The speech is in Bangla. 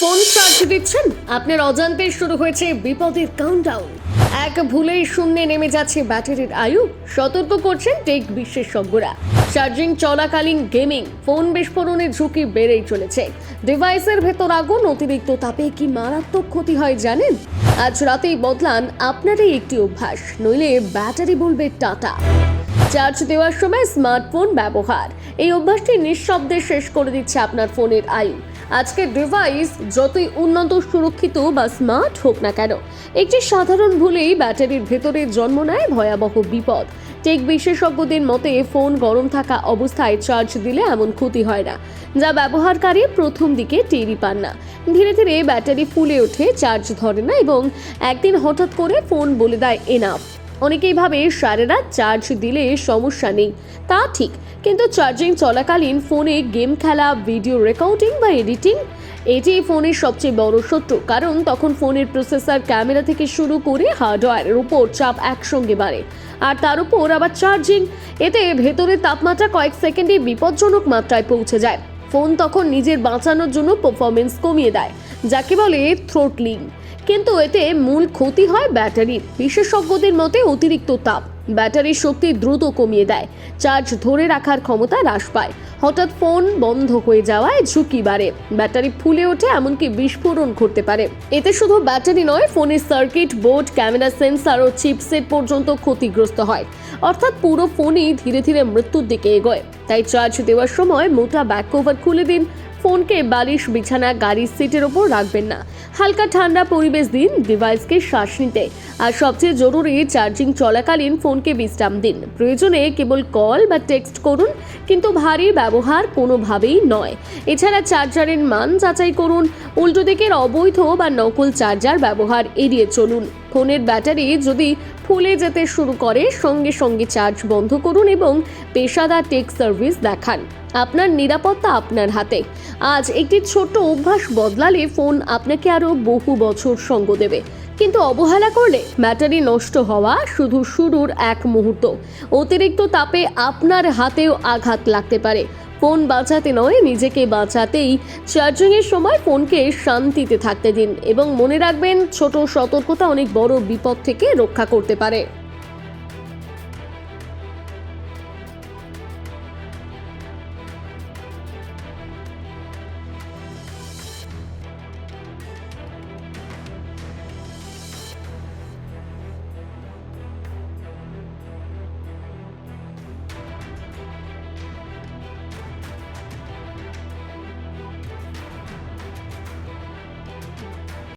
ফোন চার্জ দিচ্ছেন? আপনার অজান্তে শুরু হয়েছে বিপদের কাউন্টডাউন এক ভুলেই শূন্যে নেমে যাচ্ছে ব্যাটারির আয়ু। সতর্ক করছেন টেক বিশেষজ্ঞরা। চার্জিং চলাকালীন গেমিং, ফোন বিস্ফোরণের ঝুঁকি বেড়েই চলেছে। ডিভাইসের ভেতর আগুন, অতিরিক্ত তাপে কি মারাত্মক ক্ষতি হয় জানেন? আজ রাতেই বদলান আপনারই একটি অভ্যাস, নইলে ব্যাটারি বলবে টাটা। চার্জ দেওয়ার সময় স্মার্টফোন ব্যবহার। এই অভ্যাসটি নিঃশব্দে শেষ করে দিচ্ছে আপনার ফোনের আয়ু। আজকের ডিভাইস যতই উন্নত, সুরক্ষিত বা স্মার্ট হোক না কেন, একটি সাধারণ ভুলেই ব্যাটারির ভেতরে জন্ম নেয় ভয়াবহ বিপদ। টেক বিশেষজ্ঞদের মতে, ফোন গরম থাকা অবস্থায় চার্জ দিলে এমন ক্ষতি হয় না, যা ব্যবহারকারী প্রথম দিকে টেরি পান না। ধীরে ধীরে ব্যাটারি ফুলে ওঠে, চার্জ ধরে না এবং একদিন হঠাৎ করে ফোন বলে দেয় এনাফ অনেকেই ভাবে সারা রাত চার্জ দিলে সমস্যা নেই। তা ঠিক, কিন্তু চার্জিং চলাকালীন ফোনে গেম খেলা ভিডিও রেকর্ডিং বা এডিটিং এটি ফোনের সবচেয়ে বড় শত্রু। কারণ তখন ফোনের প্রসেসর ক্যামেরা থেকে শুরু করে হার্ডওয়্যারের উপর চাপ একসঙ্গে বাড়ে। আর তার উপর আবার চার্জিং এতে ভেতরের তাপমাত্রা কয়েক সেকেন্ডে বিপজ্জনক মাত্রায় পৌঁছে যায়। ফোন তখন নিজের বাঁচানোর জন্য পারফরমেন্স কমিয়ে দেয়, যাকে বলে থ্রোটলিং কিন্তু এতে মূল ক্ষতি হয় ব্যাটারির বিশেষজ্ঞদের মতে অতিরিক্ত তাপ ব্যাটারির শক্তি দ্রুত কমিয়ে দেয়। চার্জ ধরে রাখার ক্ষমতা হ্রাস পায়। হঠাৎ ফোন বন্ধ হয়ে যাওয়ায় ঝুঁকি বাড়ে। ব্যাটারি ফুলে ওঠে এমনকি বিস্ফোরণ ঘটতে পারে। এতে শুধু ব্যাটারি নয়, ফোনের সার্কিট, বোর্ড, ক্যামেরা, সেন্সার ও চিপসেট পর্যন্ত ক্ষতিগ্রস্ত হয়। অর্থাৎ পুরো ফোনই ধীরে ধীরে মৃত্যুর দিকে এগোয়। তাই চার্জ দেওয়ার সময় মোটা ব্যাক কভার খুলে দিন ফোনকে বালিশ, বিছানা গাড়ির সিটের ওপর রাখবেন না। হালকা ঠান্ডা পরিবেশ দিন, ডিভাইসকে শ্বাস নিতে। আর সবচেয়ে জরুরি, চার্জিং চলাকালীন ফোনকে বিশ্রাম দিন। প্রয়োজনে কেবল কল বা টেক্সট করুন, কিন্তু ভারী ব্যবহার কোনোভাবেই নয়। এছাড়া চার্জারের মান যাচাই করুন, উল্টো দিকের অবৈধ বা নকল চার্জার ব্যবহার এড়িয়ে চলুন। ফোনের ব্যাটারি যদি ফুলে যেতে শুরু করে, সঙ্গে সঙ্গে চার্জ বন্ধ করুন এবং পেশাদার টেক সার্ভিস দেখান। আপনার নিরাপত্তা আপনার হাতে। আজ একটি ছোট্ট অভ্যাস বদলালে ফোন আপনাকে আরও বহু বছর সঙ্গ দেবে। কিন্তু অবহেলা করলে ব্যাটারি নষ্ট হওয়া শুধু শুরুর এক মুহূর্ত। অতিরিক্ত তাপে আপনার হাতেও আঘাত লাগতে পারে। ফোন বাঁচাতে নয়, নিজেকে বাঁচাতেই চার্জিংয়ের সময় ফোনকে শান্তিতে থাকতে দিন এবং মনে রাখবেন ছোট সতর্কতা অনেক বড় বিপদ থেকে রক্ষা করতে পারে।